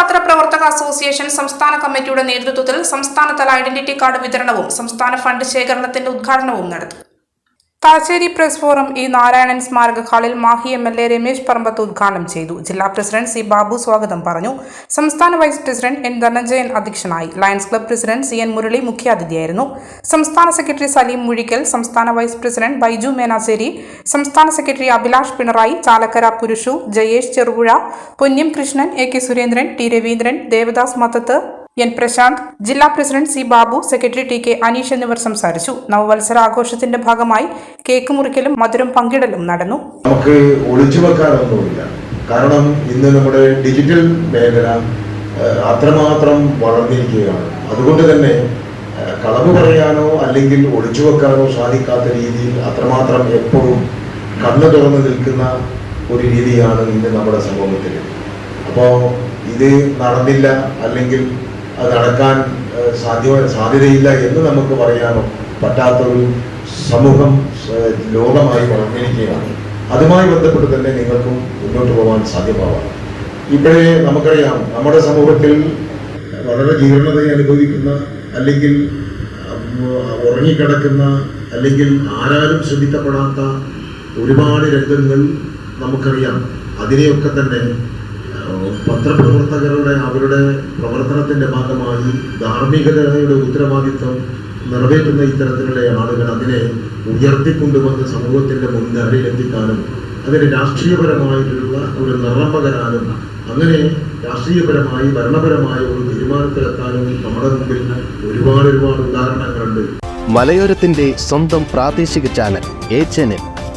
പത്രപ്രവർത്തക അസോസിയേഷൻ സംസ്ഥാന കമ്മിറ്റിയുടെ നേതൃത്വത്തിൽ സംസ്ഥാനതല ഐഡന്റിറ്റി കാർഡ് വിതരണവും സംസ്ഥാന ഫണ്ട് ശേഖരണത്തിന്റെ ഉദ്ഘാടനവും നടത്തി Thalassery press forum E Narayanan സ്മാരക ഹാളിൽ Mahe M L A Ramesh Parambath ഉദ്ഘാടനം ചെയ്തു. ജില്ലാ പ്രസിഡന്റ് സി ബാബു സ്വാഗതം പറഞ്ഞു. സംസ്ഥാന വൈസ് പ്രസിഡന്റ് എൻ ധനഞ്ജയൻ അധ്യക്ഷനായി. Lions Club president C N Murali മുഖ്യാതിഥിയായിരുന്നു. സംസ്ഥാന സെക്രട്ടറി സലീം മുഴിക്കൽ സംസ്ഥാന വൈസ് പ്രസിഡന്റ് ബൈജു മേനാശ്ശേരി സംസ്ഥാന secretary Abhilash Pinarayi Chalakkara Purushu Jayesh Cherupuzha Ponnam Krishnan A K Surendran T Raveendran Devadas Mathath N Prasanth ജില്ലാ president C Babu secretary T K Aneesh എന്നിവർ സംസാരിച്ചു. നവവത്സര ആഘോഷത്തിന്റെ ഭാഗമായി cake മുറിക്കലും മധുരം പങ്കിടലും നടന്നു. നമുക്ക് ഒളിച്ചു വെക്കാനൊന്നുമില്ല. കാരണം ഇന്ന് നമ്മുടെ ഡിജിറ്റൽ മേഖല അത്രമാത്രം വളർന്നിരിക്കുകയാണ്. അതുകൊണ്ട് തന്നെ കളവ് പറയാനോ അല്ലെങ്കിൽ ഒളിച്ചു വെക്കാനോ സാധിക്കാത്ത രീതിയിൽ അത്രമാത്രം എപ്പോഴും കണ്ണു തുറന്ന് നിൽക്കുന്ന ഒരു രീതിയാണ് ഇന്ന് നമ്മുടെ സമൂഹത്തിൽ അപ്പോൾ ഇത് നടന്നില്ല അല്ലെങ്കിൽ അത് നടക്കാൻ സാധ്യ സാധ്യതയില്ല എന്ന് നമുക്ക് പറയാനോ പറ്റാത്തൊരു സമൂഹം ലോകമായി വളർന്നിരിക്കുകയാണ്. അതുമായി ബന്ധപ്പെട്ട് തന്നെ നിങ്ങൾക്കും മുന്നോട്ട് പോകാൻ സാധ്യമാവാം. ഇപ്പോഴേ നമുക്കറിയാം നമ്മുടെ സമൂഹത്തിൽ വളരെ ജീർണത അനുഭവിക്കുന്ന അല്ലെങ്കിൽ ഉറങ്ങിക്കിടക്കുന്ന അല്ലെങ്കിൽ ആരാലും ശ്രദ്ധിക്കപ്പെടാത്ത ഒരുപാട് രംഗങ്ങൾ നമുക്കറിയാം. അതിനെയൊക്കെ തന്നെ പത്രപ്രവർത്തകരുടെ അവരുടെ പ്രവർത്തനത്തിന്റെ ഭാഗമായി ധാർമ്മികതയുടെ ഉത്തരവാദിത്വം നിറവേറ്റുന്ന ഇത്തരത്തിലുള്ള ആളുകൾ അതിനെ ഉയർത്തിക്കൊണ്ടുവന്ന് സമൂഹത്തിന്റെ മുൻനിരയിലെത്തിക്കാനും അതിന് രാഷ്ട്രീയപരമായിട്ടുള്ള ഒരു നിറം പകരാനും അങ്ങനെ രാഷ്ട്രീയപരമായി ഭരണപരമായ ഒരു തീരുമാനത്തിലെത്താനും നമ്മുടെ മുമ്പിൽ ഒരുപാട് ഒരുപാട് ഉദാഹരണങ്ങളുണ്ട്. മലയോരത്തിന്റെ സ്വന്തം പ്രാദേശിക ചാനൽ എ ചാനൽ.